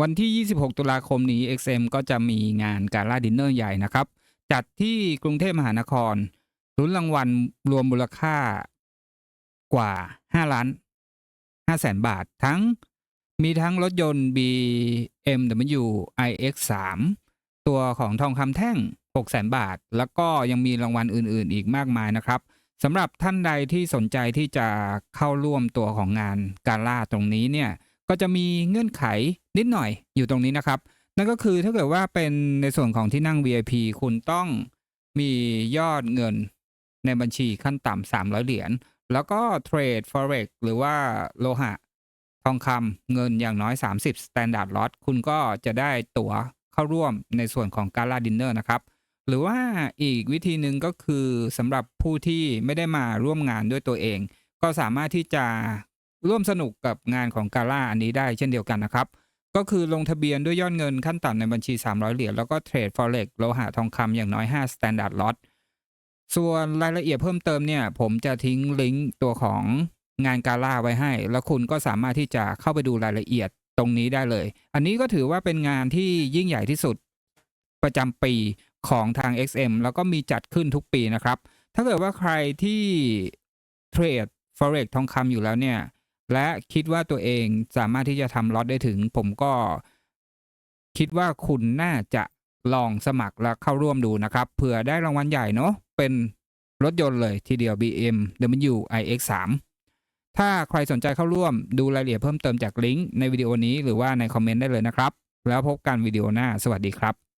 วันที่ 26 ตุลาคมนี้ XM ก็จะมีงานการล่าดินเนอร์ใหญ่นะครับ จัดที่กรุงเทพมหานครลุ้นรางวัลรวมมูลค่ากว่า 5 ล้าน5แสนบาททั้งมีทั้งรถยนต์ BMW iX3 ตัวของทองคำแท่ง 6 แสนบาท แล้วก็ยังมีรางวัลอื่นๆ อีกมากมายนะครับสำหรับท่านใดที่สนใจที่จะเข้าร่วมตัวของงานการล่าตรงนี้เนี่ย ก็จะมีเงื่อนไขนิดหน่อยอยู่ตรงนี้นะครับ นั่นก็คือถ้าเกิดว่าเป็นในส่วนของที่นั่ง VIP คุณต้องมียอดเงินในบัญชีขั้นต่ำ300 เหรียญ แล้วก็เทรด forex หรือว่าโลหะ ทองคำเงินอย่างน้อย 30 standard lot คุณก็จะได้ตั๋วเข้าร่วมในส่วนของการล่าดินเนอร์นะครับ หรือว่าอีกวิธีหนึ่งก็คือสำหรับผู้ที่ไม่ได้มาร่วมงานด้วยตัวเอง ก็สามารถที่จะ ร่วมสนุกกับงานของกาล่าอันนี้ได้เช่นเดียวกันนะครับ ก็คือลงทะเบียนด้วยยอดเงินขั้นต่ำในบัญชี 300 เหรียญแล้วก็เทรด forex โลหะทองคำอย่างน้อย 5 standard lot ส่วนรายละเอียดเพิ่มเติมเนี่ย ผมจะทิ้งลิงก์ตัวของงานกาล่าไว้ให้ แล้วคุณก็สามารถที่จะเข้าไปดูรายละเอียดตรงนี้ได้เลย อันนี้ก็ถือว่าเป็นงานที่ยิ่งใหญ่ที่สุดประจำปีของทาง XM แล้วก็มีจัดขึ้นทุกปีนะครับ ถ้าเกิดว่าใครที่เทรด forex ทองคำอยู่แล้วเนี่ย และคิดว่าตัวเองสามารถที่จะทำล็อตได้ถึง ผมก็คิดว่าคุณน่าจะลองสมัครและเข้าร่วมดูนะครับเผื่อได้รางวัลใหญ่เนาะเป็นรถยนต์เลยทีเดียว BMW iX3 ถ้าใครสนใจเข้าร่วมดูรายละเอียดเพิ่มเติมจากลิงก์ในวิดีโอนี้หรือว่าในคอมเมนต์ได้เลยนะครับ แล้วพบกันวิดีโอหน้า สวัสดีครับ